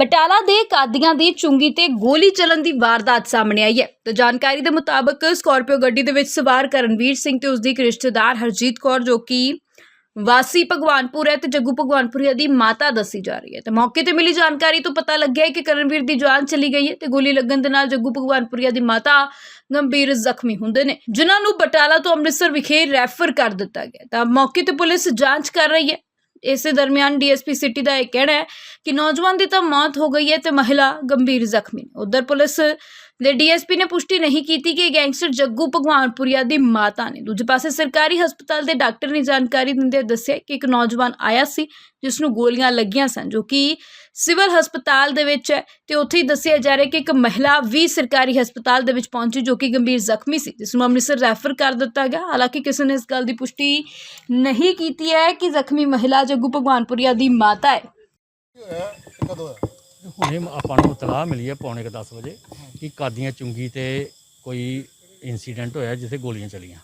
ਬਟਾਲਾ ਦੇ ਕਾਦੀਆਂ ਦੀ ਚੁੰਗੀ ਤੇ ਗੋਲੀ ਚੱਲਣ ਦੀ ਵਾਰਦਾਤ ਸਾਹਮਣੇ ਆਈ ਹੈ। ਤੇ ਜਾਣਕਾਰੀ ਦੇ ਮੁਤਾਬਕ ਸਕਾਰਪੀਓ ਗੱਡੀ ਦੇ ਵਿੱਚ ਸਵਾਰ ਕਰਨਵੀਰ ਸਿੰਘ ਤੇ ਉਸ ਦੀ ਇੱਕ ਰਿਸ਼ਤੇਦਾਰ ਹਰਜੀਤ ਕੌਰ ਜੋ ਕਿ ਵਾਸੀ ਭਗਵਾਨਪੁਰ ਹੈ ਤੇ ਜੱਗੂ ਭਗਵਾਨਪੁਰੀਆ ਦੀ ਮਾਤਾ ਦੱਸੀ ਜਾ ਰਹੀ ਹੈ। ਤੇ ਮੌਕੇ ਤੇ ਮਿਲੀ ਜਾਣਕਾਰੀ ਤੋਂ ਪਤਾ ਲੱਗਿਆ ਹੈ ਕਿ ਕਰਨਵੀਰ ਦੀ ਜਾਨ ਚਲੀ ਗਈ ਹੈ ਤੇ ਗੋਲੀ ਲੱਗਣ ਦੇ ਨਾਲ ਜੱਗੂ ਭਗਵਾਨਪੁਰੀਆ ਦੀ ਮਾਤਾ ਗੰਭੀਰ ਜ਼ਖਮੀ ਹੁੰਦੇ ਨੇ, ਜਿਨ੍ਹਾਂ ਨੂੰ ਬਟਾਲਾ ਤੋਂ ਅੰਮ੍ਰਿਤਸਰ ਵਿਖੇ ਰੈਫਰ ਕਰ ਦਿੱਤਾ ਗਿਆ ਤਾਂ ਮੌਕੇ ਤੇ ਪੁਲਿਸ ਜਾਂਚ ਕਰ ਰਹੀ ਹੈ ਇਸੇ ਦਰਮਿਆਨ ਡੀਐਸਪੀ ਸਿਟੀ ਦਾ ਇਹ ਕਹਿਣਾ ਹੈ ਕਿ ਨੌਜਵਾਨ ਦੀ ਤਾਂ ਮੌਤ ਹੋ ਗਈ ਹੈ ਤੇ ਮਹਿਲਾ ਗੰਭੀਰ ਜ਼ਖਮੀ ਉਧਰ ਪੁਲਿਸ ਦੇ ਡੀਐਸਪੀ ਨੇ ਪੁਸ਼ਟੀ ਨਹੀਂ ਕੀਤੀ ਕਿ ਗੈਂਗਸਟਰ ਜੱਗੂ ਭਗਵਾਨਪੁਰੀਆ ਦੀ ਮਾਤਾ ਨੇ। ਦੂਜੇ ਪਾਸੇ ਸਰਕਾਰੀ ਹਸਪਤਾਲ ਦੇ ਡਾਕਟਰ ਨੇ ਜਾਣਕਾਰੀ ਦਿੰਦੇ ਦੱਸਿਆ ਕਿ ਇੱਕ ਨੌਜਵਾਨ ਆਇਆ ਸੀ ਜਿਸ ਨੂੰ ਗੋਲੀਆਂ ਲੱਗੀਆਂ ਸਨ ਜੋ ਕਿ ਸਿਵਲ ਹਸਪਤਾਲ ਦੇ ਵਿੱਚ ਹੈ ਤੇ ਉੱਥੇ ਹੀ ਦੱਸਿਆ ਜਾ ਰਿਹਾ ਕਿ ਇੱਕ ਮਹਿਲਾ ਵੀ ਸਰਕਾਰੀ ਹਸਪਤਾਲ ਦੇ ਵਿੱਚ ਪਹੁੰਚੀ ਜੋ ਕਿ ਗੰਭੀਰ ਜ਼ਖਮੀ ਸੀ ਜਿਸ ਨੂੰ ਅੰਮ੍ਰਿਤਸਰ ਰੈਫਰ ਕਰ ਦਿੱਤਾ ਗਿਆ। ਹਾਲਾਂਕਿ ਕਿਸੇ ਨੇ ਇਸ ਗੱਲ ਦੀ ਪੁਸ਼ਟੀ ਨਹੀਂ ਕੀਤੀ ਹੈ ਕਿ ਜ਼ਖਮੀ ਮਹਿਲਾ ਜੱਗੂ ਭਗਵਾਨਪੁਰੀਆ ਦੀ ਮਾਤਾ ਹੈ। ਹੋਇਆ ਤੇ ਕਦੋਂ ਹੋਇਆ? ਹੁਣੇ ਆਪਾਂ ਨੂੰ ਇਤਲਾਹ ਮਿਲੀ ਹੈ ਪੌਣੇ ਕੁ 10 ਵਜੇ। ਕਿ ਕਾਦੀਆਂ ਚੁੰਗੀ ਤੇ ਕੋਈ ਇਨਸੀਡੈਂਟ ਹੋਇਆ ਜਿੱਥੇ ਗੋਲੀਆਂ ਚਲੀਆਂ।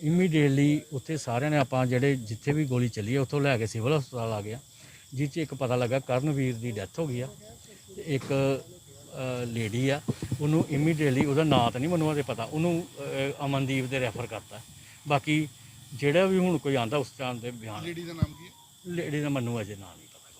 ਇਮੀਡੀਏਟਲੀ ਉੱਥੇ ਸਾਰਿਆਂ ਨੇ ਆਪਾਂ ਜਿਹੜੇ ਜਿੱਥੇ ਵੀ ਗੋਲੀ ਚੱਲੀ ਹੈ ਉੱਥੋਂ ਲੈ ਕੇ ਸਿਵਲ ਹਸਪਤਾਲ ਆ ਗਿਆ ਜਿਸ 'ਚ ਇੱਕ ਪਤਾ ਲੱਗਾ ਕਰਨਵੀਰ ਦੀ ਡੈਥ ਹੋ ਗਈ ਆ। ਤੇ ਇੱਕ ਲੇਡੀ ਆ ਉਹਨੂੰ ਇਮੀਡੀਏਟਲੀ ਉਹਦਾ ਨਾਂ ਤਾਂ ਨਹੀਂ ਮੈਨੂੰ ਉਹਦੇ ਪਤਾ ਉਹਨੂੰ ਅਮਨਦੀਪ ਦੇ ਰੈਫਰ ਕਰਤਾ। ਬਾਕੀ ਜਿਹੜਾ ਵੀ ਹੁਣ ਕੋਈ ਆਂਦਾ ਉਸ ਤਰ੍ਹਾਂ ਦੇ ਬਿਆਨ। ਲੇਡੀ ਦਾ ਨਾਮ ਕੀ ਹੈ? ਲੇਡੀ ਦਾ ਮੈਨੂੰ ਅਜੇ ਨਾਂ ਨਹੀਂ।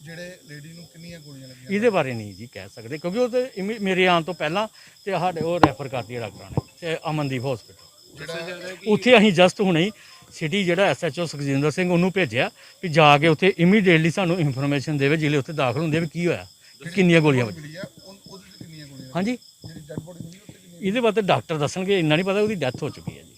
ਜਿਹੜੇ ਲੇਡੀ ਨੂੰ ਕਿੰਨੀਆਂ ਗੋਲੀਆਂ ਲੱਗੀਆਂ ਇਹਦੇ ਬਾਰੇ ਨਹੀਂ ਜੀ ਕਹਿ ਸਕਦੇ ਕਿਉਂਕਿ ਉਹ ਤੇ ਇਮੀ- ਮੇਰੇ ਆਉਣ ਤੋਂ ਪਹਿਲਾਂ ਤੇ ਸਾਡੇ ਉਹ ਰੈਫਰ ਕਰਤੀ ਹੈ ਡਾਕਟਰਾਂ ਨੇ ਤੇ ਅਮਨਦੀਪ ਹਸਪੀਟਲ ਜਿਹੜਾ ਉੱਥੇ ਅਸੀਂ ਜਸਟ ਹੁਣੇ ਹੀ ਸਿਟੀ ਜਿਹੜਾ ਐਸਐਚਓ ਸੁਖਜਿੰਦਰ ਸਿੰਘ ਉਹਨੂੰ ਭੇਜਿਆ ਵੀ ਜਾ ਕੇ ਉੱਥੇ ਇਮੀਡੀਏਟਲੀ ਸਾਨੂੰ ਇਨਫੋਰਮੇਸ਼ਨ ਦੇਵੇ ਜਿਹੜੇ ਉੱਥੇ ਦਾਖਲ ਹੁੰਦੇ ਆ ਵੀ ਕੀ ਹੋਇਆ ਕਿੰਨੀਆਂ ਗੋਲੀਆਂ ਵੱਜੀਆਂ ਮਿਲੀ ਆ ਉਹ- ਉਹਦੇ ਤੇ ਕਿੰਨੀਆਂ ਗੋਲੀਆਂ ਹਾਂਜੀ। ਜਿਹੜੀ ਡੈਡ ਬੋਡੀ ਮਿਲੀ ਉੱਤੇ ਕਿੰਨੀਆਂ ਇਹਦੇ ਬਾਰੇ ਡਾਕਟਰ ਦੱਸਣਗੇ ਇੰਨਾ ਨਹੀਂ ਪਤਾ ਉਹਦੀ ਡੈਥ ਹੋ ਚੁੱਕੀ ਹੈ ਜੀ।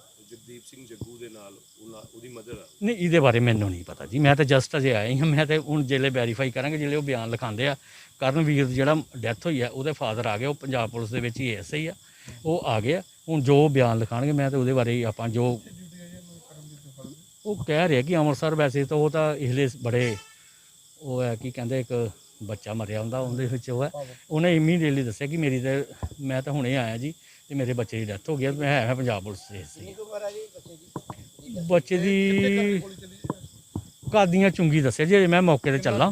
ਜਗਦੀਪ ਸਿੰਘ ਜੱਗੂ ਦੇ ਨਾਲ ਉਹਨਾਂ- ਉਹਦੀ ਮਦਰ ਆ। ਨਹੀਂ, ਇਹਦੇ ਬਾਰੇ ਮੈਨੂੰ ਨਹੀਂ ਪਤਾ ਜੀ। ਮੈਂ ਤਾਂ ਜਸਟ ਅਜੇ ਆਇਆ ਹੀ। ਹਾਂ ਮੈਂ ਤਾਂ ਹੁਣ ਜਿਹੜੇ ਵੈਰੀਫਾਈ ਕਰਾਂਗੇ ਜਿਹੜੇ ਉਹ ਬਿਆਨ ਲਿਖਾਉਂਦੇ ਆ। ਕਰਨਵੀਰ ਜਿਹੜਾ ਡੈਥ ਹੋਈ ਆ, ਉਹਦੇ ਫਾਦਰ ਆ ਗਏ। ਉਹ ਪੰਜਾਬ ਪੁਲਿਸ ਦੇ ਵਿੱਚ ਹੀ ਐਸਆਈ ਆ। ਉਹ ਆ ਗਏ ਆ। ਹੁਣ ਜੋ ਬਿਆਨ ਲਿਖਾਣਗੇ ਮੈਂ ਤਾਂ ਉਹਦੇ ਬਾਰੇ ਹੀ ਆਪਾਂ ਜੋ ਉਹ ਕਹਿ ਰਿਹਾ ਕਿ ਅੰਮ੍ਰਿਤਸਰ ਵੈਸੇ ਤਾਂ ਉਹ ਤਾਂ ਇਸਲੇ ਬੜੇ ਉਹ ਹੈ ਕਿ ਕਹਿੰਦੇ ਇੱਕ ਬੱਚਾ ਮਰਿਆ ਹੁੰਦਾ, ਉਹਦੇ ਵਿੱਚ ਉਹ ਹੈ। ਉਹਨੇ ਇਮੀਡੀਏਟਲੀ ਦੱਸਿਆ ਕਿ ਮੇਰੀ ਤਾਂ ਮੈਂ ਤਾਂ ਹੁਣੇ ਆਇਆ ਜੀ। ਤੇ ਮੇਰੇ ਬੱਚੇ ਦੀ ਡੈਥ ਹੋ ਗਈ ਹੈ, ਮੈਂ ਹੈ ਪੰਜਾਬ ਪੁਲਿਸ ਦੇ ਸੀ। ਬੱਚੇ ਦੀ? ਕਾਦੀਆਂ ਚੁੰਗੀ ਦੱਸਿਆ ਜੀ ਮੈਂ ਮੌਕੇ ਤੇ ਚੱਲਾਂ।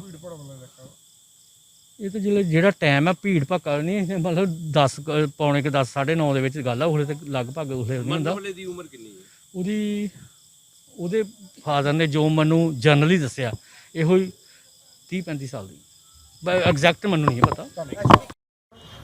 ਇਹ ਤਾਂ ਜਿਹੜਾ ਜਿਹੜਾ ਟਾਈਮ ਹੈ ਭੀੜ ਭੱਕਾ ਨਹੀਂ ਇਹ ਮਤਲਬ 10 ਪੌਣੇ ਕਿ 10 9:30 ਦੇ ਵਿੱਚ ਗੱਲ ਆ ਉਹਲੇ ਤੇ ਲਗਭਗ ਉਹਲੇ ਨਹੀਂ ਹੁੰਦਾ। ਵਾਲੇ ਦੀ ਉਮਰ ਕਿੰਨੀ ਹੈ? ਉਹਦੀ ਉਹਦੇ ਫਾਦਰ ਨੇ ਜੋ ਮੈਨੂੰ ਜਨਰਲੀ ਦੱਸਿਆ ਇਹੋ ਹੀ 30 35 ਸਾਲ ਦੀ। ਐਗਜ਼ੈਕਟ ਮੈਨੂੰ ਨਹੀਂ ਪਤਾ।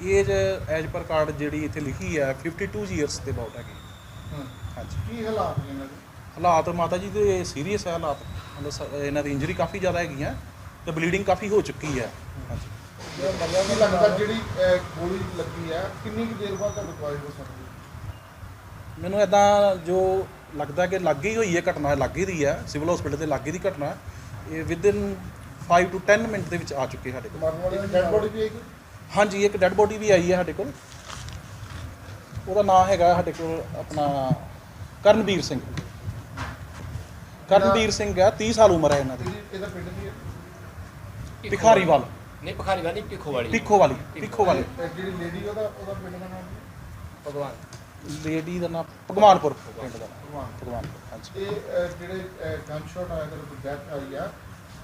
Age as per card ਜਿਹੜੀ ਇੱਥੇ ਲਿਖੀ ਹੈ 52 ਇਅਰਸ ਦੇ ਅਬਾਊਟ ਹੈਗੀ। ਹਾਂ। ਹਾਂਜੀ। ਕੀ ਹਾਲਾਤ ਨੇ ਇਹਨਾਂ ਦੇ? ਹਾਲਾਤ ਮਾਤਾ ਜੀ ਦੇ ਸੀਰੀਅਸ ਹੈ ਹਾਲਾਤ। ਮਤਲਬ ਸ- ਇਹਨਾਂ ਦੀ ਇੰਜਰੀ ਕਾਫੀ ਜ਼ਿਆਦਾ ਹੈਗੀਆਂ ਤੇ ਬਲੀਡਿੰਗ ਕਾਫੀ ਹੋ ਚੁੱਕੀ ਹੈ ਹਾਂਜੀ। ਕੀ ਲੱਗਦਾ ਜਿਹੜੀ ਅਹ, ਗੋਲੀ ਲੱਗੀ ਹੈ ਕਿੰਨੀ ਕੁ ਦੇਰ ਬਾਅਦ ਤੁਹਾਡੇ ਦਵਾਈ ਹੋ ਸਕਦੀ ਹੈ? ਮੈਨੂੰ ਇਦਾਂ ਜੋ ਲੱਗਦਾ ਕਿ ਲੱਗੀ ਹੋਈ ਹੈ ਘਟਨਾ ਲੱਗੀ ਦੀ ਹੈ ਸਿਵਲ ਹਸਪੀਟਲ ਤੇ ਲੱਗੀ ਦੀ ਘਟਨਾ ਇਹ ਵਿਦਿਨ 5 ਟੂ 10 ਮਿੰਟ ਦੇ ਵਿੱਚ ਆ ਚੁੱਕੇ ਸਾਡੇ ਕੋਲ। ਮਰਨ ਵਾਲੇ ਦੀ ਡੈਡ ਬੋਡੀ ਵੀ ਆਏਗੀ ਹਾਂਜੀ ਇੱਕ ਡੈੱਡ ਬੋਡੀ ਵੀ ਆਈ ਹੈ ਸਾਡੇ ਕੋਲ। ਉਹਦਾ ਨਾਮ ਹੈਗਾ ਸਾਡੇ ਕੋਲ ਆਪਣਾ ਕਰਨਵੀਰ ਸਿੰਘ। ਕਰਨਵੀਰ ਸਿੰਘ ਹੈ 30 ਸਾਲ ਉਮਰ ਹੈ ਇਹਨਾਂ ਦੀ। ਇਹਦੀ- ਪਿੰਡ ਕੀ ਹੈ? ਭਿਖਾਰੀਵਾਲ ਨਹੀਂ ਭਖਾਰੀ ਵਾਲੀ ਪਿੱਖੋ ਵਾਲੀ। ਪਿੱਖੋ ਵਾਲੀ ਪਿੱਖੋ ਵਾਲੀ। ਜਿਹੜੀ ਲੇਡੀ ਉਹਦਾ ਉਹਦਾ ਪਿੰਡ ਦਾ ਨਾਮ ਕੀ ਭਗਵਾਨ। ਲੇਡੀ ਦਾ ਨਾਮ ਭਗਵਾਨਪੁਰ ਪਿੰਡ ਦਾ ਭਗਵਾਨ। ਭਗਵਾਨਪੁਰ ਹਾਂਜੀ। ਇਹ ਜਿਹੜੇ ਗਨ ਸ਼ਾਟ ਆਇਆ ਤੇ ਡੈਥ ਆਈ ਆ।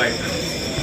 like